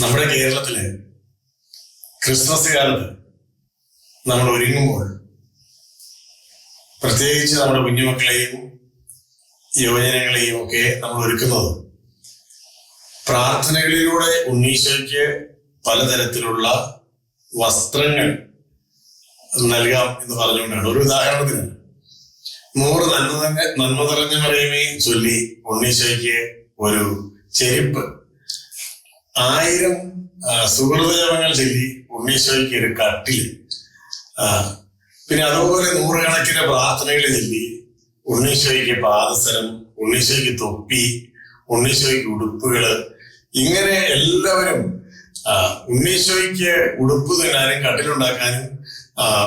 നമ്മുടെ കേരളത്തിൽ ക്രിസ്മസ് കാലത്ത് നമ്മൾ ഒരുങ്ങുമ്പോൾ പ്രത്യേകിച്ച് നമ്മുടെ കുഞ്ഞുമക്കളെയും യുവജനങ്ങളെയും ഒക്കെ നമ്മൾ ഒരുക്കുന്നത് പ്രാർത്ഥനകളിലൂടെ ഉണ്ണീശോയ്ക്ക് പലതരത്തിലുള്ള വസ്ത്രങ്ങൾ നൽകാം എന്ന് പറഞ്ഞുകൊണ്ടാണ്. ഒരു ഉദാഹരണത്തിന് നൂറ് നന്മ നന്മ നിറഞ്ഞ മറിയമേ ചൊല്ലി ഉണ്ണീശോയ്ക്ക് ഒരു ചെരുപ്പ് ആയിരം സുഹൃതജപങ്ങൾ ചൊല്ലി ഉണ്ണീശോയ്ക്ക് ഒരു കട്ടിൽ പിന്നെ അതുപോലെ നൂറുകണക്കിന് പ്രാർത്ഥനകൾ ചൊല്ലി ഉണ്ണീശോയ്ക്ക് പാദസരം ഉണ്ണീശോയ്ക്ക് തൊപ്പി ഉണ്ണീശോയ്ക്ക് ഉടുപ്പുകൾ. ഇങ്ങനെ എല്ലാവരും ഉണ്ണീശോയ്ക്ക് ഉടുപ്പ് തിന്നാനും കട്ടിലുണ്ടാക്കാനും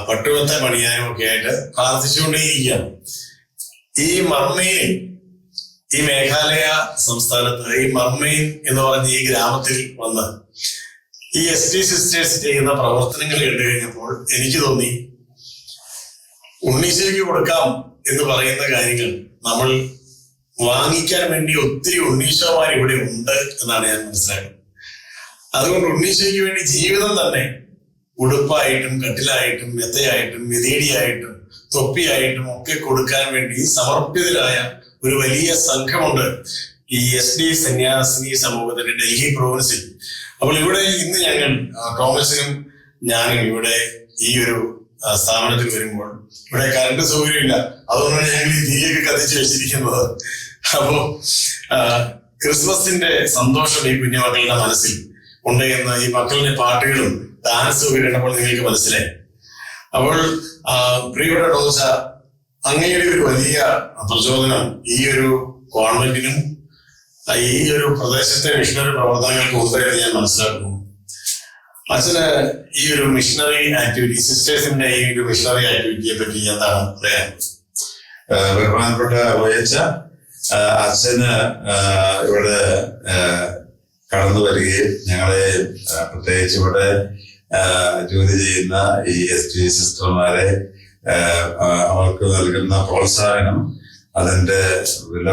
പട്ടുവത്തെ പണിയാനും ഒക്കെ ആയിട്ട് പ്രാർത്ഥിച്ചുകൊണ്ടേയിരിക്കുകയാണ്. ഈ മർമ്മയിൽ ഈ മേഘാലയ സംസ്ഥാനത്ത് ഈ മർമ്മയിൽ എന്ന് പറഞ്ഞ ഈ ഗ്രാമത്തിൽ വന്ന് ഈ എസ് ടി സിസ്റ്റേഴ്സ് ചെയ്യുന്ന പ്രവർത്തനങ്ങൾ കണ്ടു കഴിഞ്ഞപ്പോൾ എനിക്ക് തോന്നി ഉണ്ണീശോയ്ക്ക് കൊടുക്കാം എന്ന് പറയുന്ന കാര്യങ്ങൾ നമ്മൾ വാങ്ങിക്കാൻ വേണ്ടി ഒത്തിരി ഉണ്ണീശോമാർ ഇവിടെ ഉണ്ട് എന്നാണ് ഞാൻ മനസ്സിലാക്കുന്നത്. അതുകൊണ്ട് ഉണ്ണീശയ്ക്ക് വേണ്ടി ജീവിതം തന്നെ ഉടുപ്പായിട്ടും കട്ടിലായിട്ടും മെത്തയായിട്ടും മെതേടിയായിട്ടും തൊപ്പിയായിട്ടും ഒക്കെ കൊടുക്കാൻ വേണ്ടി സമർപ്പിതരായ ഒരു വലിയ സംഘമുണ്ട് ഈ എസ് ഡി സന്യാസിനി സമൂഹത്തിന്റെ ഡൽഹി പ്രോവിൻസിൽ അപ്പോൾ ഇവിടെ ഇന്ന് ഞങ്ങൾ തോമസിനും ഞാനും ഇവിടെ ഈ ഒരു സ്ഥാപനത്തിൽ വരുമ്പോൾ ഇവിടെ കറണ്ട് സൗകര്യമില്ല. അതുകൊണ്ടാണ് ഞങ്ങൾ ഈ തീയൊക്കെ കത്തിച്ചു വെച്ചിരിക്കുന്നത്. അപ്പോ ക്രിസ്മസിന്റെ സന്തോഷം ഈ കുഞ്ഞുമക്കളുടെ മനസ്സിൽ ഉണ്ട് എന്ന് ഈ മക്കളുടെ പാട്ടുകളും ഡാൻസും ഒക്കെ കണ്ടപ്പോൾ നിങ്ങൾക്ക് മനസ്സിലായി. അപ്പോൾ പ്രിയപ്പെട്ട ഡോസ അങ്ങയുടെ ഒരു വലിയ പ്രചോദനം ഈ ഒരു ഗവൺമെന്റിനും ഈ ഒരു പ്രദേശത്തെ മിഷണറി പ്രവർത്തനങ്ങൾക്ക് ഉണ്ടായിരുന്നു ഞാൻ മനസ്സിലാക്കുന്നു. അച്ഛന് ഈ ഒരു മിഷണറി ആക്ടിവിറ്റി സിസ്റ്റേഴ്സിന്റെ ഈ ഒരു മിഷണറി ആക്ടിവിറ്റിയെ പറ്റി എന്താണ് പറയാൻ? ബഹുമാനപ്പെട്ട വയച്ച അച്ഛന് ഇവിടെ കടന്നു വരികയും ഞങ്ങളെ പ്രത്യേകിച്ച് ഇവിടെ ജോലി ചെയ്യുന്ന ഈ എസ് ടി സിസ്റ്റർമാരെ അവർക്ക് നൽകുന്ന പ്രോത്സാഹനം അതിന്റെ വില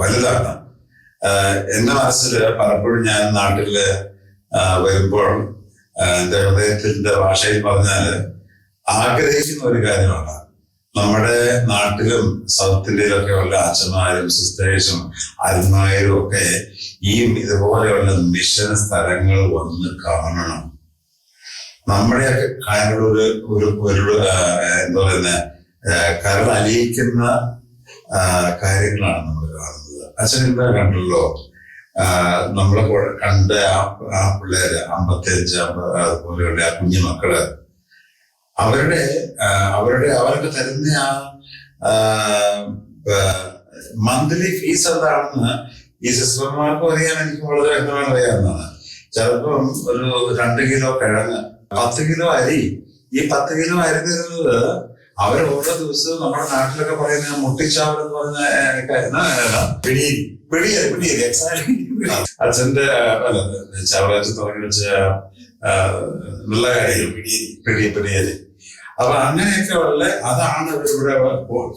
വലുതാണ്. എന്റെ മനസ്സിൽ പലപ്പോഴും ഞാൻ നാട്ടിൽ വരുമ്പോൾ എന്റെ എന്റെ ഹൃദയത്തിന്റെ ഭാഷയിൽ പറഞ്ഞാൽ ആഗ്രഹിക്കുന്ന ഒരു കാര്യമാണ്. നമ്മുടെ നാട്ടിലും സൗത്ത് ഇന്ത്യയിലൊക്കെ ഉള്ള അച്ഛന്മാരും സിസ്റ്റേഴ്സും അരുമാരും ഒക്കെ ഈ ഇതുപോലെയുള്ള മിഷൻ സ്ഥലങ്ങൾ വന്ന് കാണണം. നമ്മുടെയൊക്കെ കാരണൊരു ഒരു ഒരു എന്താ പറയുന്ന കരളലിയിക്കുന്ന ആ, കാര്യങ്ങളാണ് നമ്മൾ കാണുന്നത്. അച്ഛൻ എന്താ കണ്ടല്ലോ നമ്മളെ കണ്ട ആ പിള്ളേര് അമ്പത്തിയഞ്ച് അമ്പത് അതുപോലെയുള്ള ആ കുഞ്ഞു മക്കൾ അവരുടെ അവരുടെ അവർക്ക് തരുന്ന ആ മന്ത്ലി ഫീസ് എന്താണെന്ന് ഈ സിസ്റ്റർമാർക്കും അറിയാൻ എനിക്ക് വളരെ വ്യക്തമായി അറിയാവുന്നതാണ്. ചിലപ്പം ഒരു രണ്ട് കിലോ കിഴങ്ങ് പത്ത് കിലോ അരി. ഈ പത്ത് കിലോ അരി തരുന്നത് അവർ ഓരോ ദിവസവും നമ്മുടെ നാട്ടിലൊക്കെ പറയുന്ന മുട്ടിച്ചാവൽ എന്ന് പറയുന്ന? പിടിയരി പിടിയരി എക്സാക്ട്ലി അച്ഛന്റെ അല്ല ചവറാച്ച് തുടങ്ങി വെച്ച നല്ല കാര്യം പിടിയിൽ പിടി പിടിയരി. അപ്പൊ അങ്ങനെയൊക്കെ ഉള്ള അതാണ് ഇവരിവിടെ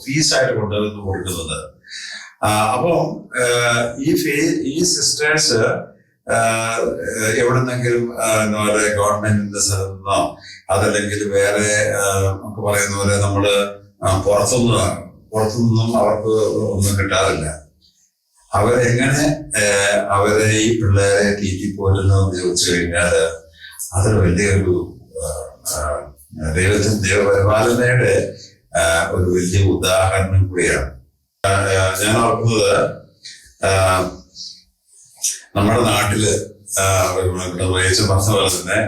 ഫീസായിട്ട് കൊണ്ടുവന്ന് കൊടുക്കുന്നത്. അപ്പം ഈ ഫീ ഈ സിസ്റ്റേഴ്സ് എവിടുന്നെങ്കിലും ഗവൺമെന്റിന്റെ സ്ഥലത്തുനിന്നോ അതല്ലെങ്കിൽ വേറെ നമുക്ക് പറയുന്ന പോലെ നമ്മൾ പുറത്തുനിന്ന് പുറത്തുനിന്നും അവർക്ക് ഒന്നും കിട്ടാറില്ല. അവരെങ്ങനെ അവരെ ഈ പിള്ളേരെ തീറ്റി എന്ന് ചോദിച്ചു കഴിഞ്ഞാൽ അതൊരു വലിയൊരു ദൈവത്തിന് ദൈവപരിപാലനയുടെ ഒരു വലിയ ഉദാഹരണം കൂടിയാണ്. ഞാൻ ഓർക്കുന്നത് നമ്മുടെ നാട്ടിൽ വയസ്സ് പറഞ്ഞ തന്നെ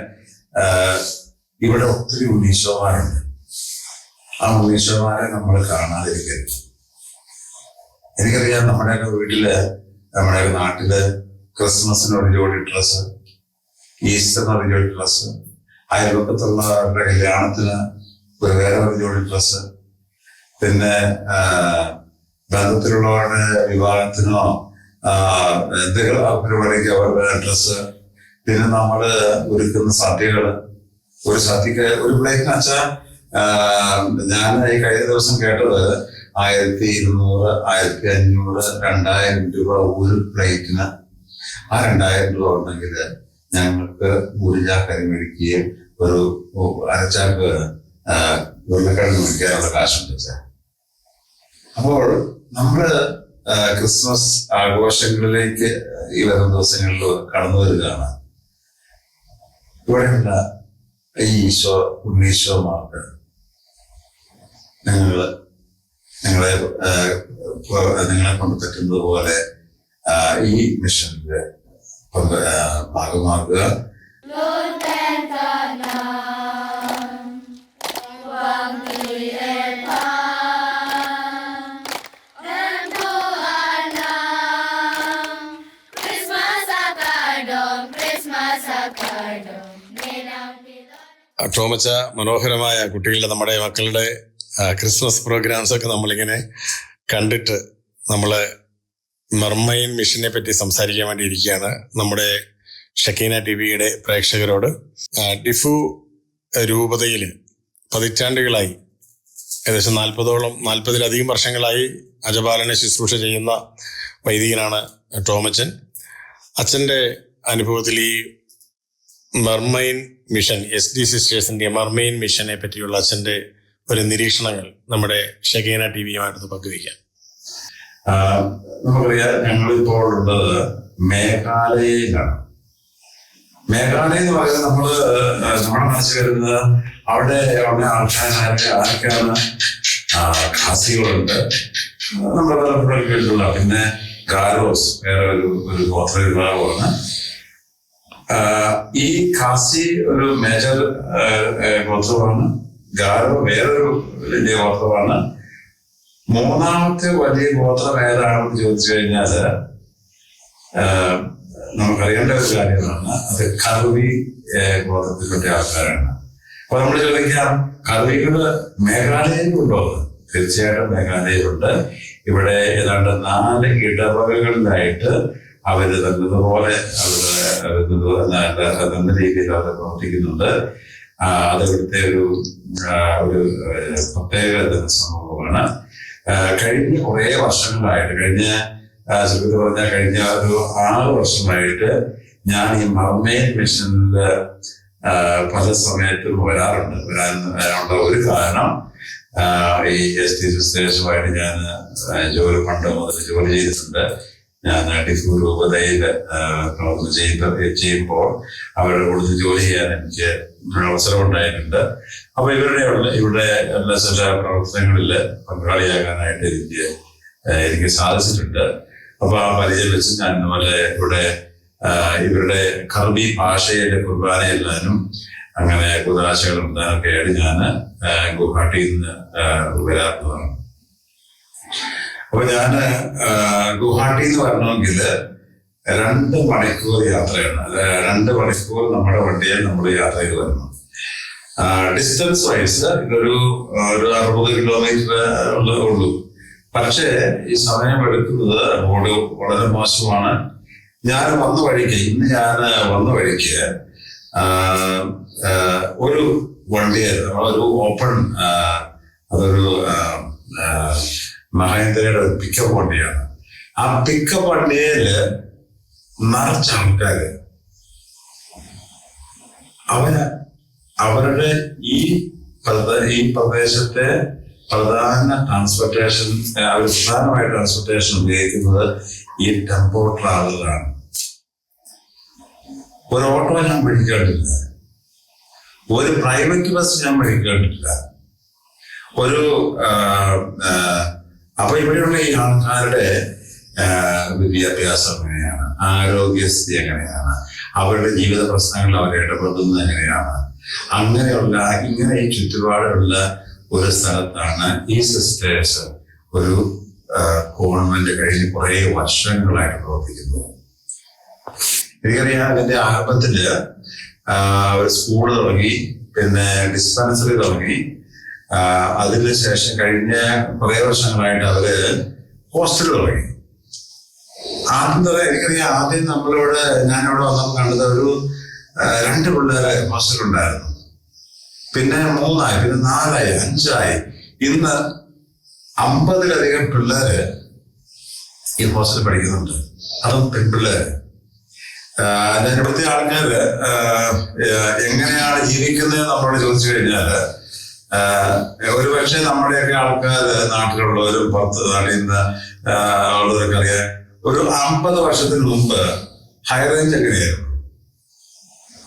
ഇവിടെ ഒത്തിരി ഉണ്ണീശോമാരുണ്ട്. ആ ഉണ്ണീശോമാരെ നമ്മൾ കാണാതിരിക്കരുത്. എനിക്കറിയാം നമ്മുടെയൊക്കെ വീട്ടിൽ നമ്മുടെയൊക്കെ നാട്ടിൽ ക്രിസ്മസിന് ഒരു ജോഡി ഡ്രസ്സ് ഈസ്റ്ററിന് ഒരു ജോഡി ഡ്രസ് അയൽപക്കത്തുള്ളവരുടെ കല്യാണത്തിന് ഒരു വേറെ ഒരു ജോഡി ഡ്രസ്സ് പിന്നെ ബന്ധത്തിലുള്ളവരുടെ വിവാഹത്തിനോ എന്തെങ്കിലും പരിപാടിക്ക് അവരുടെ ഡ്രസ്സ് പിന്നെ നമ്മൾ ഒരുക്കുന്ന സദ്യകൾ ഒരു സദ്യക്ക് ഒരു പ്ലേറ്റിന് വെച്ചാൽ ഞാൻ ഈ കഴിഞ്ഞ ദിവസം കേട്ടത് ആയിരത്തി ഇരുന്നൂറ് ആയിരത്തി അഞ്ഞൂറ് രണ്ടായിരം രൂപ ഒരു പ്ലേറ്റിന് ആ രണ്ടായിരം രൂപ ഉണ്ടെങ്കിൽ ഞങ്ങൾക്ക് ഊർജാക്കരി മേടിക്കുകയും ഒരു അരച്ചാക്ക് ഉരുളക്കിഴങ്ങ് മേടിക്കാനുള്ള കാശുണ്ട് അപ്പോൾ നമ്മൾ ക്രിസ്മസ് ആഘോഷങ്ങളിലേക്ക് ഈ വരുന്ന ദിവസങ്ങളിൽ കടന്നു വരികയാണ്. ഇവിടെയുള്ള ഈ ഈശോ ഉണ്ണീശോമാർക്ക് നിങ്ങൾ നിങ്ങളെ നിങ്ങളെ കൊണ്ട് പറ്റുന്നത് പോലെ ഈ മിഷനിൽ ഭാഗമാകുക ടോമച്ച മനോഹരമായ കുട്ടികളുടെ നമ്മുടെ മക്കളുടെ ക്രിസ്മസ് പ്രോഗ്രാംസ് ഒക്കെ നമ്മളിങ്ങനെ കണ്ടിട്ട് നമ്മൾ മർമ്മയിൻ മിഷനെ പറ്റി സംസാരിക്കാൻ വേണ്ടി ഇരിക്കുകയാണ് നമ്മുടെ ഷക്കീന ടി വിയുടെ പ്രേക്ഷകരോട് ഡിഫു രൂപതയിൽ പതിറ്റാണ്ടുകളായി ഏകദേശം നാൽപ്പതോളം നാൽപ്പതിലധികം വർഷങ്ങളായി അജപാലനെ ശുശ്രൂഷ ചെയ്യുന്ന വൈദികനാണ് ടോമച്ചൻ. അച്ഛന്റെ അനുഭവത്തിൽ ഈ മർമൈൻ മിഷൻ എസ് ഡി സിസ്റ്റേഴ്സിന്റെ മർമൈൻ മിഷനെ പറ്റിയുള്ള അച്ഛന്റെ ഒരു നിരീക്ഷണങ്ങൾ നമ്മുടെ ഷെഗേന ടി വിയുമായിട്ട് പങ്കുവയ്ക്കാം. നമുക്കറിയാം ഞങ്ങളിപ്പോൾ ഉള്ളത് മേഘാലയയിലാണ്. മേഘാലയ എന്ന് പറയുന്നത് നമ്മൾ നമ്മുടെ മനസ്സിൽ വരുന്നത് അവിടെ അവിടെ ആൾക്കാരെ ആർക്കാണ് ഖാസികളുണ്ട്. നമ്മുടെ പലപ്പോഴും കേട്ടിട്ടുള്ള പിന്നെ ഗാരോസ് വേറെ ഒരു ഒരു ഗോത്ര വിഭാഗമാണ് ഈ ഖാസി ഒരു മേജർ ഗോത്രമാണ്. ഗാരോ വേറൊരു വലിയ ഗോത്രമാണ്. മൂന്നാമത്തെ വലിയ ഗോത്രം ഏതാണെന്ന് ചോദിച്ചു കഴിഞ്ഞാൽ ആഹ്, നമുക്കറിയേണ്ട ഒരു കാര്യമാണ്. അത് കറുവി ഗോത്രത്തിൽപ്പെട്ട ആൾക്കാരാണ്. അപ്പൊ നമ്മൾ ചോദിക്കാം കറുവികൾ മേഘാലയയിലുണ്ടോ? തീർച്ചയായിട്ടും മേഘാലയയിലുണ്ട്. ഇവിടെ ഏതാണ്ട് നാല് ഇടവകകളിലായിട്ട് അവർ തന്നതുപോലെ അവരുടെ നല്ല രീതിയിൽ അവർ പ്രവർത്തിക്കുന്നുണ്ട്. അത് ഇവിടുത്തെ ഒരു ഒരു പ്രത്യേക സംഭവമാണ് കഴിഞ്ഞ കുറെ വർഷങ്ങളായിട്ട് കഴിഞ്ഞ സുഹൃത്ത് പറഞ്ഞ കഴിഞ്ഞ ഒരു ആറ് വർഷമായിട്ട് ഞാൻ ഈ മർമേൻ മിഷനിൽ പല സമയത്തും വരാറുണ്ട്. വരാൻ വരാനുള്ള ഒരു കാരണം ഈ എസ് ടി സിസ്റ്റേഴ്സുമായിട്ട് ഞാൻ ജോലി പണ്ട് മുതൽ ജോലി ചെയ്തിട്ടുണ്ട്. ഞാൻ ഡിഫു രൂപതയിൽ പ്രവർത്തനം ചെയ്യുമ്പോൾ ചെയ്യുമ്പോൾ അവരുടെ കൂടുതൽ ജോലി ചെയ്യാൻ എനിക്ക് അവസരം ഉണ്ടായിട്ടുണ്ട്. അപ്പൊ ഇവരുടെ ഇവിടെ എല്ലാ ചില പ്രവർത്തനങ്ങളിൽ പങ്കാളിയാകാനായിട്ട് എനിക്ക് എനിക്ക് സാധിച്ചിട്ടുണ്ട്. അപ്പൊ ആ പരിചയം വെച്ച് ഞാൻ ഇതുപോലെ ഇവിടെ ഇവരുടെ കർബി ഭാഷയിലെ കുർബാന എല്ലാനും അങ്ങനെ കുതാശകൾ ആയിട്ട് ഞാൻ ഗുവാഹട്ടിയിൽ നിന്ന് വരാറുള്ളതാണ്. അപ്പൊ ഞാൻ ഗുവാഹട്ടി എന്ന് പറഞ്ഞെങ്കിൽ രണ്ട് മണിക്കൂർ യാത്രയാണ്. രണ്ട് മണിക്കൂർ നമ്മുടെ വണ്ടിയിൽ നമ്മൾ യാത്ര ചെയ്ത് വരണം. ഡിസ്റ്റൻസ് വൈസ് ഇതൊരു ഒരു അറുപത് കിലോമീറ്റർ ഉള്ളൂ പക്ഷേ ഈ സമയം എടുക്കുന്നത് റോഡ് വളരെ മോശമാണ്. ഞാൻ വന്ന വഴിക്ക് ഇന്ന് ഞാൻ വന്ന വഴിക്ക് ഒരു വണ്ടി ഒരു ഓപ്പൺ അതൊരു ആ, ഒരു മഹേന്ദ്രയുടെ പിക്കപ്പ് വണ്ടിയാണ്. ആ പിക്കപ്പ് വണ്ടിയിൽ നിറച്ച ആൾക്കാര്. അവർ അവരുടെ ഈ ഈ പ്രദേശത്തെ പ്രധാന ട്രാൻസ്പോർട്ടേഷൻ അവർ ട്രാൻസ്പോർട്ടേഷൻ ഉപയോഗിക്കുന്നത് ഈ ടെമ്പോ ട്രാവലറാണ് ഒരു ഓട്ടോ ഞാൻ പിടിക്കേണ്ടില്ല ഒരു പ്രൈവറ്റ് ബസ് ഞാൻ പിടിക്കേണ്ടില്ല ഒരു അപ്പൊ ഇവിടെയുള്ള ഈ ആൾക്കാരുടെ വിദ്യാഭ്യാസം എങ്ങനെയാണ്? ആരോഗ്യസ്ഥിതി എങ്ങനെയാണ്? അവരുടെ ജീവിത പ്രശ്നങ്ങളിൽ അവർ ഇടപെടുന്നത് എങ്ങനെയാണ്? അങ്ങനെയുള്ള ഇങ്ങനെ ഈ ചുറ്റുപാടുള്ള ഒരു സ്ഥലത്താണ് ഈ സിസ്റ്റേഴ്സ് ഒരു കോൺവെന്റ് കഴിഞ്ഞ് കുറേ വർഷങ്ങളായിട്ട് പ്രവർത്തിക്കുന്നത് എനിക്കറിയാം അതിന്റെ ആരംഭത്തിൽ ഒരു സ്കൂൾ തുടങ്ങി പിന്നെ ഡിസ്പെൻസറി തുടങ്ങി ആ, അതിന് ശേഷം കഴിഞ്ഞ കുറേ വർഷങ്ങളായിട്ട് അവർ ഹോസ്റ്റൽ തുടങ്ങി. ആദ്യം തന്നെ എനിക്കറിയാം ആദ്യം നമ്മളിവിടെ ഞാനിവിടെ വന്നപ്പോൾ കണ്ടത് ഒരു രണ്ട് പിള്ളേരെ ഹോസ്റ്റൽ ഉണ്ടായിരുന്നു പിന്നെ മൂന്നായി പിന്നെ നാലായി അഞ്ചായി. ഇന്ന് അമ്പതിലധികം പിള്ളേര് ഈ ഹോസ്റ്റലിൽ പഠിക്കുന്നുണ്ട്. അതും പെൺപിള്ളേര്. ഞാൻ ഇവിടുത്തെ ആൾക്കാര് എങ്ങനെയാണ് ജീവിക്കുന്നത് നമ്മളോട് ചോദിച്ചു കഴിഞ്ഞാൽ ആഹ് ഒരു പക്ഷേ നമ്മുടെയൊക്കെ ആൾക്കാർ നാട്ടിലുള്ളവരും പുറത്ത് നാട്ടിൽ നിന്ന് ഉള്ളവരൊക്കെ അറിയാൻ ഒരു അമ്പത് വർഷത്തിന് മുമ്പ് ഹൈറേഞ്ച് എങ്ങനെയായിരുന്നു?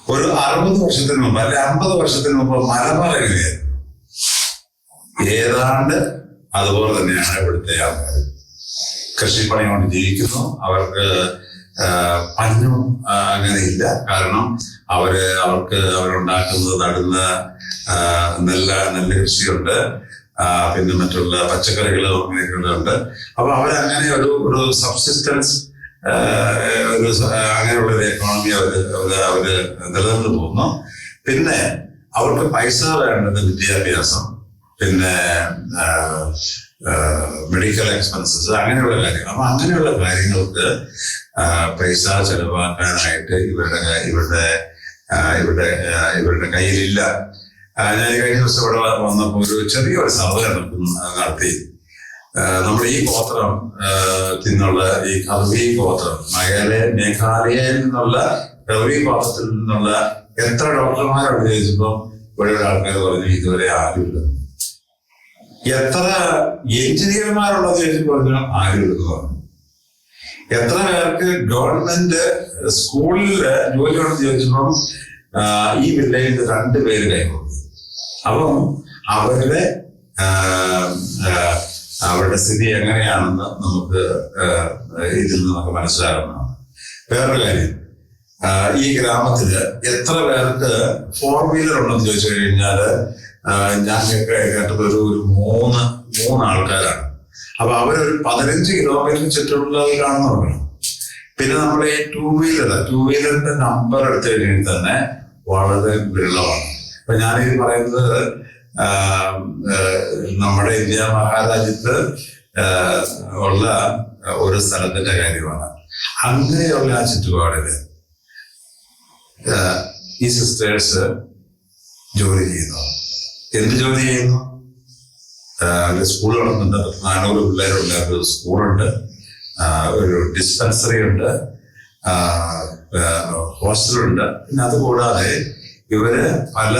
ഒരു അറുപത് വർഷത്തിന് മുമ്പ് അല്ലെ അമ്പത് വർഷത്തിന് മുമ്പ് മലബാർ എങ്ങനെയായിരുന്നു? ഏതാണ്ട് അതുപോലെ തന്നെയാണ് ഇവിടുത്തെ ആൾക്കാർ. കൃഷിപ്പണി കൊണ്ട് ജീവിക്കുന്നു. അവർക്ക് പഞ്ഞും അങ്ങനെ ഇല്ല. കാരണം അവർ അവർക്ക് അവരുണ്ടാക്കുന്നത് നടുന്ന നെല്ല കൃഷിയുണ്ട്. പിന്നെ മറ്റുള്ള പച്ചക്കറികൾ അങ്ങനെയൊക്കെ ഉണ്ട് അപ്പൊ അവരങ്ങനെ ഒരു ഒരു സബ്സിസ്റ്റൻസ് ഒരു അങ്ങനെയുള്ള ഒരു എക്കോണമി അവർ അവർ നിലനിന്ന് പോകുന്നു. പിന്നെ അവർക്ക് പൈസ വേണ്ടത് വിദ്യാഭ്യാസം പിന്നെ മെഡിക്കൽ എക്സ്പെൻസസ് അങ്ങനെയുള്ള കാര്യങ്ങൾ. അപ്പൊ അങ്ങനെയുള്ള കാര്യങ്ങൾക്ക് പൈസ ചെലവാക്കാനായിട്ട് ഇവരുടെ ഇവരുടെ ഇവരുടെ ഇവരുടെ കയ്യിലില്ല. ഞാൻ കഴിഞ്ഞ ദിവസം ഇവിടെ വന്നപ്പോൾ ഒരു ചെറിയൊരു സർവേ നടത്തി. നമ്മുടെ ഈ ഗോത്രം തിന്നുള്ള ഈ കർവി ഗോത്രം മേഘാലയ മേഘാലയയിൽ നിന്നുള്ള കർവി ഗോത്രത്തിൽ നിന്നുള്ള എത്ര ഡോക്ടർമാരോട് ചോദിച്ചപ്പോൾ ഇവിടെ ആൾക്കാർ പറഞ്ഞു ഇതുവരെ ആരുമില്ല. എത്ര എഞ്ചിനീയർമാരുള്ളത് ചോദിച്ചപ്പോൾ പറഞ്ഞു ആരുമില്ലെന്ന് പറഞ്ഞു. എത്ര പേർക്ക് ഗവൺമെന്റ് സ്കൂളിൽ ജോലിയോട് ഉണ്ടെന്ന് ചോദിച്ചപ്പം ഈ വില്ലേജിന്റെ രണ്ട് പേര് കൈകൊണ്ടു അപ്പം അവരുടെ അവരുടെ സ്ഥിതി എങ്ങനെയാണെന്ന് നമുക്ക് ഇതിൽ നിന്ന് നമുക്ക് മനസ്സിലാകുന്നതാണ്. വേറൊരു കാര്യം ഈ ഗ്രാമത്തിൽ എത്ര പേർക്ക് ഫോർ വീലർ ഉണ്ടെന്ന് ചോദിച്ചു കഴിഞ്ഞാൽ ഞാൻ കേട്ടത് ഒരു ഒരു മൂന്ന് മൂന്ന് ആൾക്കാരാണ് അപ്പൊ അവരൊരു പതിനഞ്ച് കിലോമീറ്റർ ചുറ്റുള്ളവരാണെന്ന് പറയണം പിന്നെ നമ്മൾ ഈ ടൂ വീലർ ടൂ വീലറിന്റെ നമ്പർ എടുത്തു കഴിഞ്ഞാൽ തന്നെ വളരെ വിരളമാണ്. അപ്പൊ ഞാനിത് പറയുന്നത് നമ്മുടെ ഇന്ത്യ മഹാരാജ്യത്ത് ഉള്ള ഒരു സ്ഥലത്തിന്റെ കാര്യമാണ്. അങ്ങനെയുള്ള ആ ചുറ്റുപാടിൽ ഈ സിസ്റ്റേഴ്സ് ജോലി ചെയ്യുന്നു. എന്ത് ജോലി ചെയ്യുന്നു? സ്കൂൾ നാനൂറ് പിള്ളേരുള്ള ഒരു സ്കൂളുണ്ട്. ഒരു ഡിസ്പെൻസറി ഉണ്ട് ഹോസ്റ്റലുണ്ട്. പിന്നെ അതുകൂടാതെ ഇവർ പല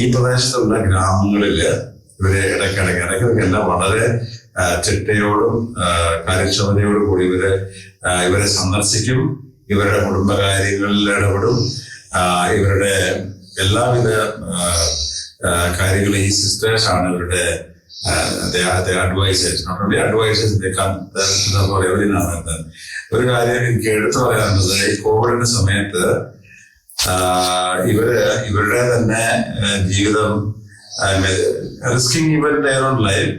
ഈ പ്രദേശത്തുള്ള ഗ്രാമങ്ങളിൽ ഇവരെ ഇടയ്ക്കിടയ്ക്ക് ഇടയ്ക്കിടയ്ക്ക് എല്ലാം വളരെ ചിട്ടയോടും കാര്യക്ഷമതയോടും കൂടി ഇവരെ ഇവരെ സന്ദർശിക്കും. ഇവരുടെ കുടുംബകാര്യങ്ങളിൽ ഇടപെടും. ഇവരുടെ എല്ലാവിധ കാര്യങ്ങളും ഈ സിസ്റ്റേഴ്സ് ആണ് ഇവരുടെ അഡ്വൈസേഴ്സ്. അഡ്വൈസേഴ്സ് ഒരു കാര്യം എനിക്ക് എടുത്തു പറയാനുള്ളത് ഈ കോവിഡിന്റെ സമയത്ത് ഇവർ ഇവരുടെ തന്നെ ജീവിതം risking even their own life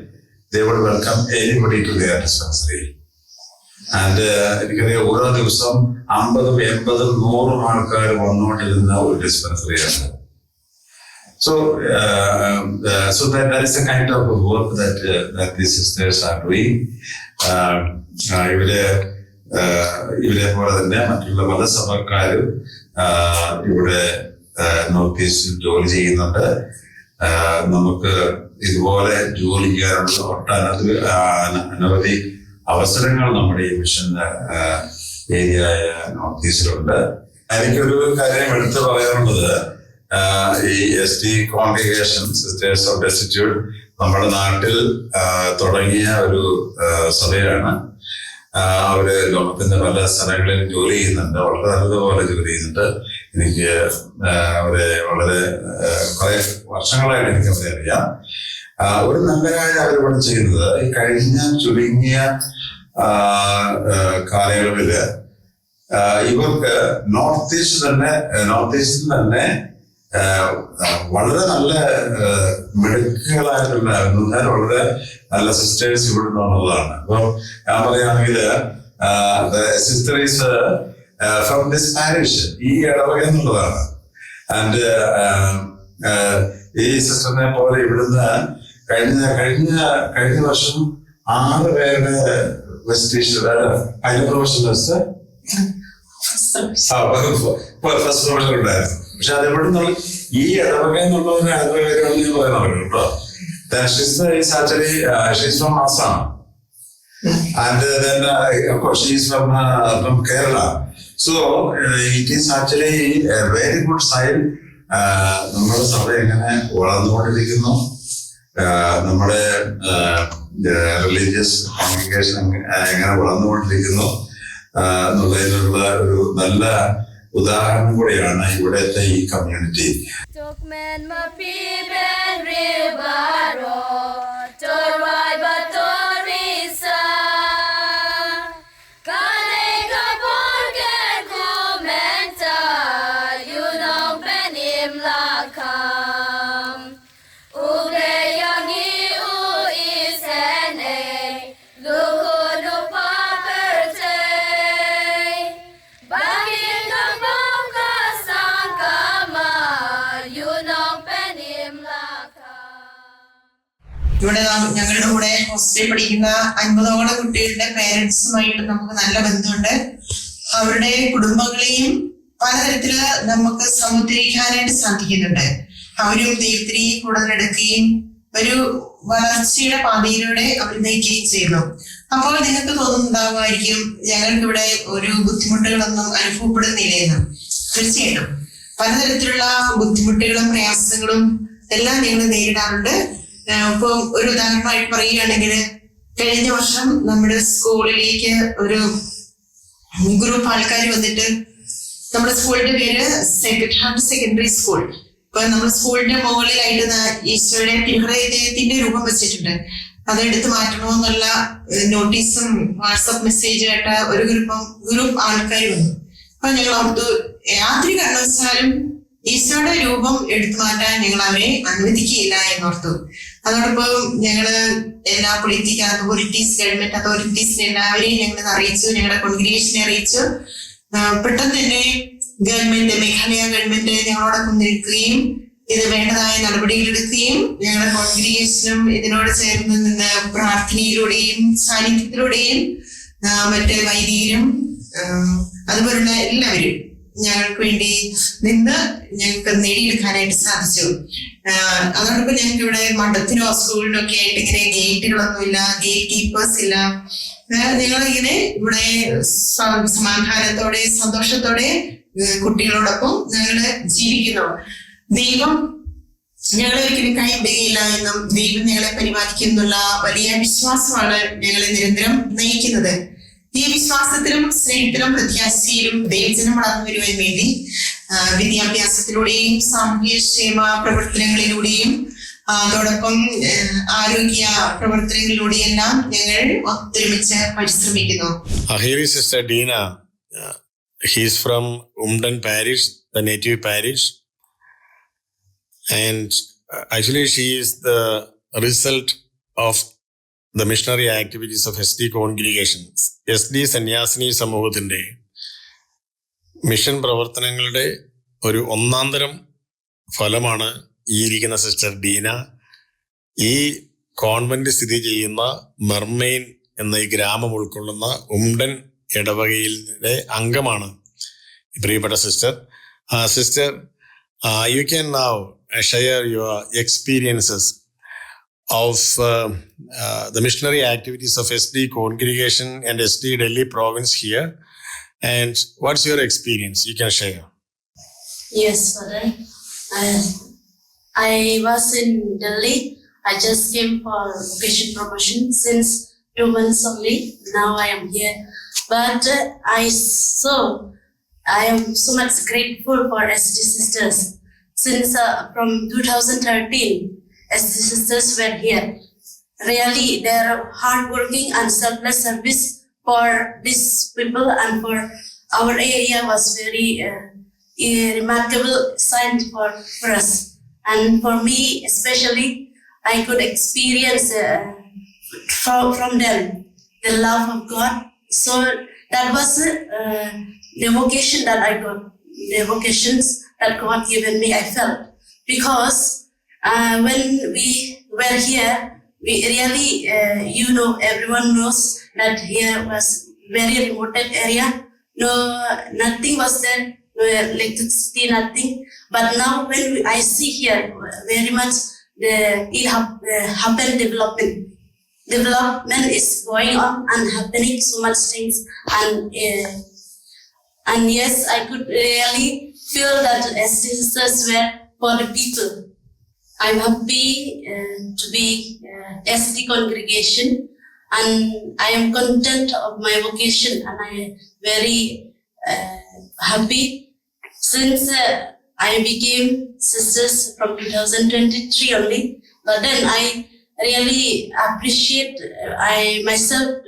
they would welcome anybody to their dispensary and എനിക്കറിയാം ഓരോ ദിവസം അമ്പതും എൺപതും നൂറും ആൾക്കാർ വന്നുകൊണ്ടിരുന്ന ഒരു ഡിസ്പെൻസറിയാണ് so so that so that, kind is work kind that work that are doing ഇവർ ഇവരെ പോലെ തന്നെ മറ്റുള്ള മതസഭക്കാരും സഭക്കാരും ഇവിടെ നോർത്ത് ഈസ്റ്റിൽ ജോലി ചെയ്യുന്നുണ്ട്. നമുക്ക് ഇതുപോലെ ജോലി ചെയ്യാനുള്ള ഒട്ടനവധി അനവധി അവസരങ്ങൾ നമ്മുടെ ഈ മിഷൻ ഏരിയ നോർത്ത് ഈസ്റ്റിലുണ്ട് എനിക്കൊരു കാര്യം എടുത്തു പറയാനുള്ളത്. ഈ S T congregation sisters of destitute നമ്മുടെ നാട്ടിൽ തുടങ്ങിയ ഒരു സഭയാണ്. അവർ ലോകത്തിന്റെ പല സ്ഥലങ്ങളിൽ ജോലി ചെയ്യുന്നുണ്ട്. വളരെ നല്ലതുപോലെ ജോലി ചെയ്യുന്നുണ്ട്. എനിക്ക് അവരെ വളരെ കുറേ വർഷങ്ങളായിട്ട് എനിക്ക് അവരെ അറിയാം. ഒരു നല്ല കാര്യം അവരോട് ചെയ്യുന്നത് ഈ കഴിഞ്ഞ ചുരുങ്ങിയ കാലയളവിൽ ഇവർക്ക് നോർത്ത് ഈസ്റ്റ് തന്നെ നോർത്ത് ഈസ്റ്റിൽ തന്നെ വളരെ നല്ല മിടുക്കുകളായിട്ടുള്ള വളരെ നല്ല സിസ്റ്റേഴ്സ് ഇവിടെ നിന്നുള്ളതാണ് അപ്പം ഞാൻ പറയുകയാണെങ്കിൽ sister is from this parish ഈ ഇടവക എന്നുള്ളതാണ്. ആൻഡ് ഈ സിസ്റ്ററിനെ പോലെ ഇവിടുന്ന് കഴിഞ്ഞ കഴിഞ്ഞ കഴിഞ്ഞ വർഷം ആറ് പേരുടെ വെസ്റ്റീഷ് അതിന് പ്രൊഫഷണൽ ഫസ്റ്റ് പ്രൊഫഷണൽ ഉണ്ടായിരുന്നു. പക്ഷെ അത് എവിടെ നിന്നുള്ള ഈ ഇടവക എന്നുള്ള ഒരു ഇടവകയാണ് ഞാൻ കേട്ടോ. She's actually she's from Assam and then of course she's from from Kerala so it is actually very good sign നമ്മുടെ സഭ എങ്ങനെ വളർന്നുകൊണ്ടിരിക്കുന്നു. നമ്മുടെ റിലീജിയസ് കോൺഗ്രിഗേഷൻ എങ്ങനെ വളർന്നുകൊണ്ടിരിക്കുന്നു. എന്നുള്ളതിനുള്ള ഒരു നല്ല ഉദാഹരണം കൂടിയാണ് ഇവിടുത്തെ ഈ community Tukmen ma pi ben ribaro, torwai ഇവിടെ ഞങ്ങളുടെ കൂടെ ഹോസ്റ്റലിൽ പഠിക്കുന്ന അൻപതോളം കുട്ടികളുടെ പേരൻസുമായിട്ട് നമുക്ക് നല്ല ബന്ധമുണ്ട്. അവരുടെ കുടുംബങ്ങളെയും പലതരത്തിൽ നമുക്ക് സമുദ്രീകാനായിട്ട് സാധിക്കുന്നുണ്ട്. അവരും ദൈവത്തിനെ കൂടുതലെടുക്കുകയും ഒരു വളർച്ചയുടെ പാതയിലൂടെ അവർ നയിക്കുകയും ചെയ്യുന്നു. അപ്പോൾ നിങ്ങൾക്ക് തോന്നുന്നുണ്ടാവുമായിരിക്കും ഞങ്ങൾക്ക് ഇവിടെ ഒരു ബുദ്ധിമുട്ടുകളൊന്നും അനുഭവപ്പെടുന്നില്ല എന്ന് തീർച്ചയായിട്ടും. പലതരത്തിലുള്ള ബുദ്ധിമുട്ടുകളും പ്രയാസങ്ങളും എല്ലാം നിങ്ങൾ നേരിടാറുണ്ട്. ഇപ്പം ഒരു ഉദാഹരണമായിട്ട് പറയുകയാണെങ്കിൽ കഴിഞ്ഞ വർഷം നമ്മുടെ സ്കൂളിലേക്ക് ഒരു ഗ്രൂപ്പ് ആൾക്കാർ വന്നിട്ട് നമ്മുടെ സ്കൂളിന്റെ പേര് സെക്കൻഡ് ഹാർട്ട് സെക്കൻഡറി സ്കൂൾ ഇപ്പൊ നമ്മുടെ സ്കൂളിന്റെ മുകളിലായിട്ട് ഈശോയുടെ തിരുഹൃദയത്തിന്റെ രൂപം വെച്ചിട്ടുണ്ട്. അതെടുത്ത് മാറ്റണമെന്നുള്ള നോട്ടീസും വാട്സപ്പ് മെസ്സേജും ആയിട്ട് ഒരു ഗ്രൂപ്പ് ഗ്രൂപ്പ് ആൾക്കാർ വന്നു. അപ്പൊ ഞങ്ങൾ ഓർത്തു യാതൊരു കാരണവശാലും ഈശോയുടെ രൂപം എടുത്തു മാറ്റാൻ ഞങ്ങൾ അവരെ അനുവദിക്കുകയില്ല എന്നോർത്തു. അതോടൊപ്പം ഞങ്ങൾ എല്ലാ പൊളിറ്റിക്കൽ അതോറിറ്റീസ് ഗവൺമെന്റ് അതോറിറ്റീസിനെ എല്ലാവരെയും ഞങ്ങൾ അറിയിച്ചു ഞങ്ങളുടെ കോൺഗ്രിഗേഷനെ അറിയിച്ചു. പെട്ടെന്ന് തന്നെ ഗവൺമെന്റ് മേഘാലയ ഗവൺമെന്റ് ഞങ്ങളോടൊപ്പം നിൽക്കുകയും ഇത് വേണ്ടതായ നടപടികളെടുക്കുകയും ഞങ്ങളുടെ കോൺഗ്രിഗേഷനും ഇതിനോട് ചേർന്ന് നിന്ന് പ്രാർത്ഥനയിലൂടെയും സാന്നിധ്യത്തിലൂടെയും മറ്റ് വൈദികരും അതുപോലുള്ള എല്ലാവരും ഞങ്ങൾക്ക് വേണ്ടി നിന്ന് ഞങ്ങൾക്ക് നേടിയെടുക്കാനായിട്ട് സാധിച്ചു. അതോടൊപ്പം ഞങ്ങൾക്ക് ഇവിടെ മഠത്തിനും സ്കൂളിനോ ഒക്കെ ആയിട്ട് ഇങ്ങനെ ഗേറ്റുകളൊന്നുമില്ല ഗേറ്റ് കീപ്പേഴ്സ് ഇല്ല. ഞങ്ങളിങ്ങനെ ഇവിടെ സമാധാനത്തോടെ സന്തോഷത്തോടെ കുട്ടികളോടൊപ്പം ഞങ്ങൾ ജീവിക്കുന്നു. ദൈവം ഞങ്ങളെ ഒരിക്കലും കൈവിടുകയില്ല എന്നും ദൈവം ഞങ്ങളെ പരിപാലിക്കുന്നുള്ള വലിയ വിശ്വാസമാണ് ഞങ്ങളെ നിരന്തരം നയിക്കുന്നത്. ഈ വിശ്വാസത്തിലും സ്നേഹത്തിലും പ്രത്യാശയിലും ദൈവജനം വളർന്നു വരുവാൻ വേണ്ടി വിദ്യാഭ്യാസത്തിലൂടെയും സാമൂഹ്യ ക്ഷേമ പ്രവർത്തനങ്ങളിലൂടെയും അതോടൊപ്പം ആരോഗ്യ പ്രവർത്തനങ്ങളിലൂടെയെല്ലാം ഞങ്ങൾ ഒത്തൊരുമിച്ച് പരിശ്രമിക്കുന്നു Uh, here Deena he's from Umdan he's from Umdan Parish, the native parish. And result actually, she is missionary activities of S D congregations. S D സന്യാസിനി സമൂഹത്തിന്റെ മിഷൻ പ്രവർത്തനങ്ങളുടെ ഒരു ഒന്നാന്തരം ഫലമാണ് ഈ ഇരിക്കുന്ന സിസ്റ്റർ ഡീന. ഈ കോൺവെന്റ് സ്ഥിതി ചെയ്യുന്ന മെർമെയിൻ എന്ന ഈ ഗ്രാമം ഉൾക്കൊള്ളുന്ന ഉംഡൻ ഇടവകയിലെ അംഗമാണ് പ്രിയപ്പെട്ട sister sister you can now share your experiences of uh, uh, the missionary activities of SD congregation and SD Delhi province here. And what's your experience? You can share. Yes, Father. I, I was in Delhi. I just came for vacation promotion since two months only. Now I am here. But uh, I saw, I am so much grateful for SD sisters. Since uh, from 2013, SD sisters were here. Really, their hardworking and selfless service for these people and for our area was very uh, a remarkable sign for, for us. And for me, especially, I could experience uh, from, from them the love of God. So that was uh, the vocation that I got, the vocations that God given me, I felt. Because uh, when we were here, we really, uh, you know, everyone knows that here was very remote area. No, nothing was there, no electricity, nothing. But now when we, I see here very much the it hap, uh, development. Development is going on and happening so much things and uh, And yes, I could really feel that SD sisters were for the people. I'm happy uh, to be uh, SD congregation and I am content of my vocation and I am very uh, happy since uh, I became sisters from 2023 only. But then I really appreciate uh, I myself.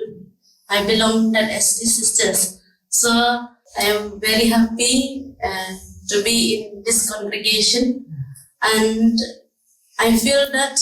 I belong to SD sisters, so I am very happy uh, to be in this congregation, and I feel that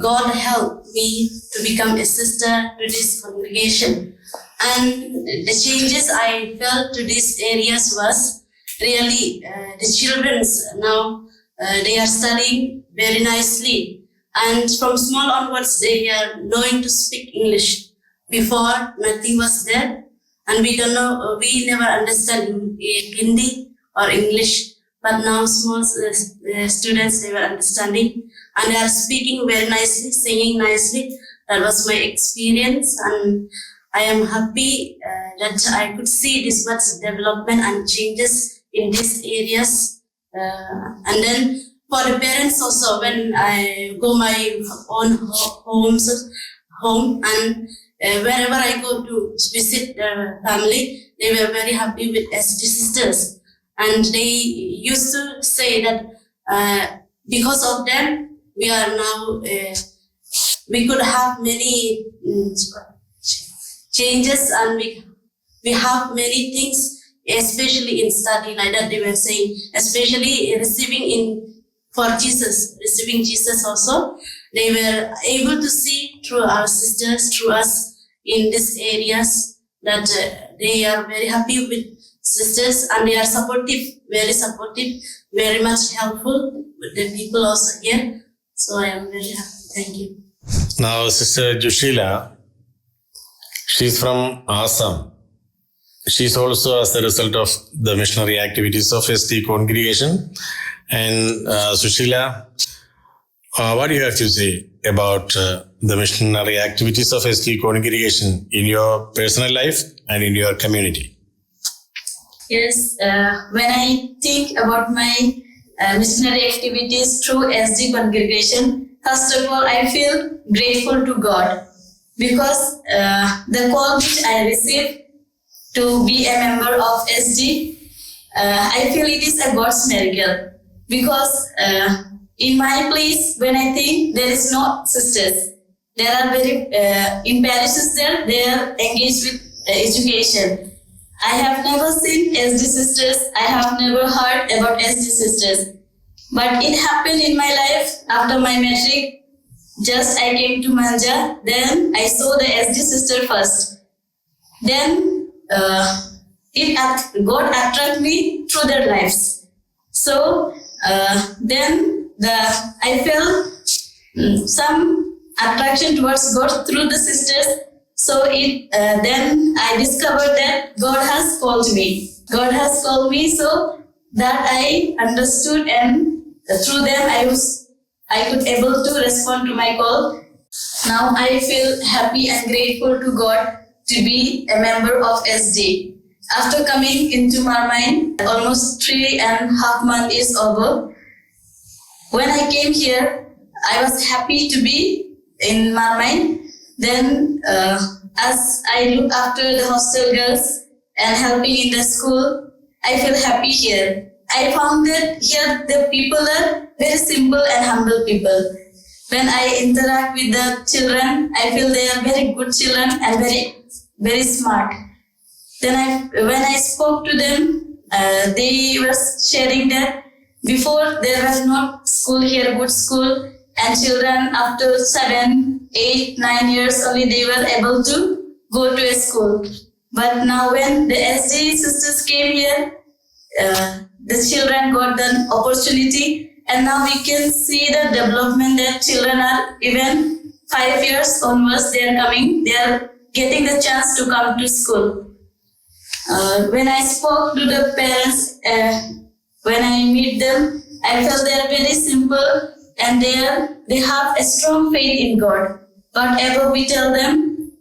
God helped me to become a sister to this congregation. And the changes I felt to these areas was really uh, the children's now uh, they are studying very nicely. And from small onwards they are knowing to speak english. Before nothing was there. And we don't know uh, we never understand hindi or english but now small uh, uh, students they were understanding and they are speaking very nicely singing nicely. That was my experience and i am happy uh, that i could see this much development and changes in these areas. Uh, and then for the parents also when i go my own ho- homes home and uh, wherever i go to visit the family they were very happy with sd sisters and they used to say that uh, because of them we are now uh, we could have many mm, changes and we we have many things especially in study like that they were saying especially receiving in for jesus receiving jesus also. They were able to see through our sisters through us in these areas that uh, they are very happy with sisters and they are supportive very supportive very much helpful with the people also here so i am very happy thank you Now, Sister Jushila, she's from Assam. She's also as the result of the missionary activities of ST congregation. And uh, Sushila, uh, what do you have to say about uh, the missionary activities of ST congregation in your personal life and in your community? Yes, uh, when I think about my uh, missionary activities through SD congregation, first of all, I feel grateful to God because uh, the call which I received to be a member of SD, uh, I feel it is a God's miracle because uh, in my place, when I think there is no sisters, there are very uh, in parishes there they are engaged with education. I have never seen SD sisters. I have never heard about SD sisters. But it happened in my life after my matric. Just I came to Manja. Then I saw the SD sister first. Then uh, it God attracted me through their lives. So uh, then the I felt mm, some attraction towards God through the sisters. So it uh, then I discovered that God has called me. God has called me so that I understood and through them I was I could able to respond to my call. Now I feel happy and grateful to God to be a member of SD. After coming into Marmine, almost three and a half month is over. When I came here, I was happy to be in Marmine. Then, uh, as I look after the hostel girls and helping in the school, I feel happy here. I found that here the people are very simple and humble people. When I interact with the children, I feel they are very good children and very, very smart. Then I, when I spoke to them, uh, they were sharing that before there was not school here, good school, and children after seven, eight, nine years only they were able to go to a school. But now when the SD sisters came here, uh, the children got the opportunity, and now we can see the development that children are even five years onwards they are coming, they are getting the chance to come to school. Uh, when I spoke to the parents, uh, when I meet them, I felt they are very simple and they they have a strong faith in God. Whatever we tell them,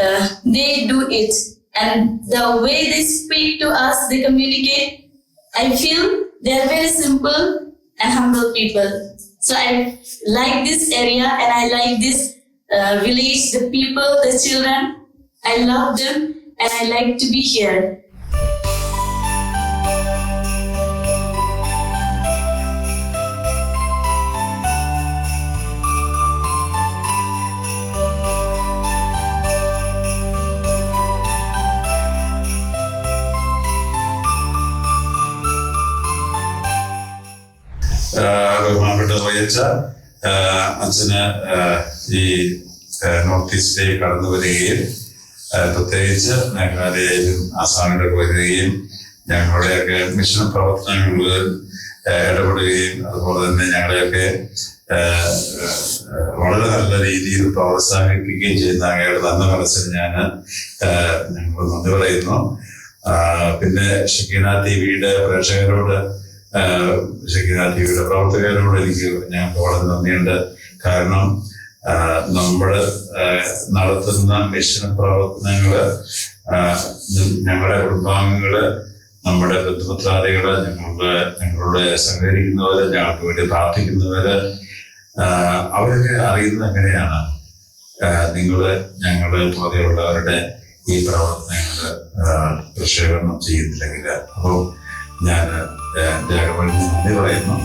uh, they do it. and the way they speak to us, they communicate. I feel they are very simple and humble people. So I like this area and I like this uh, village, the people, the children. I love them and I like to be here. വയച്ച അച്ഛന് ഈ north ഈസ്റ്റിലേക്ക് കടന്നു വരികയും പ്രത്യേകിച്ച് മേഘാലയയിലും ആസാമിലൊക്കെ വരികയും ഞങ്ങളുടെയൊക്കെ mission പ്രവർത്തനങ്ങളിൽ ഇടപെടുകയും അതുപോലെ തന്നെ ഞങ്ങളെയൊക്കെ വളരെ നല്ല രീതിയിൽ പ്രോത്സാഹിപ്പിക്കുകയും ചെയ്യുന്ന അങ്ങയുടെ നല്ല മനസ്സിന് ഞാൻ ഞങ്ങൾ നന്ദി പറയുന്നു. പിന്നെ ഷക്കീന ടി വിയുടെ പ്രേക്ഷകരോട് ഷക്കീന ടിവിയുടെ പ്രവർത്തകരോട് എനിക്ക് ഞാൻ വളരെ നന്ദിയുണ്ട്. കാരണം നമ്മൾ നടത്തുന്ന മിഷൻ പ്രവർത്തനങ്ങൾ ഞങ്ങളുടെ കുടുംബാംഗങ്ങൾ നമ്മുടെ ബന്ധുപത്രാദികൾ ഞങ്ങളുടെ ഞങ്ങളുടെ സഹകരിക്കുന്നവർ ഞങ്ങൾക്ക് വേണ്ടി പ്രാർത്ഥിക്കുന്നവർ അവരൊക്കെ അറിയുന്നത് എങ്ങനെയാണ് നിങ്ങൾ ഞങ്ങൾ പോലെയുള്ളവരുടെ ഈ പ്രവർത്തനങ്ങൾ പ്രക്ഷേപണം ചെയ്യുന്നില്ലെങ്കിൽ. അപ്പോൾ ഞാൻ എന്റെ ഇടപെടലിന് നന്ദി പറയുന്നു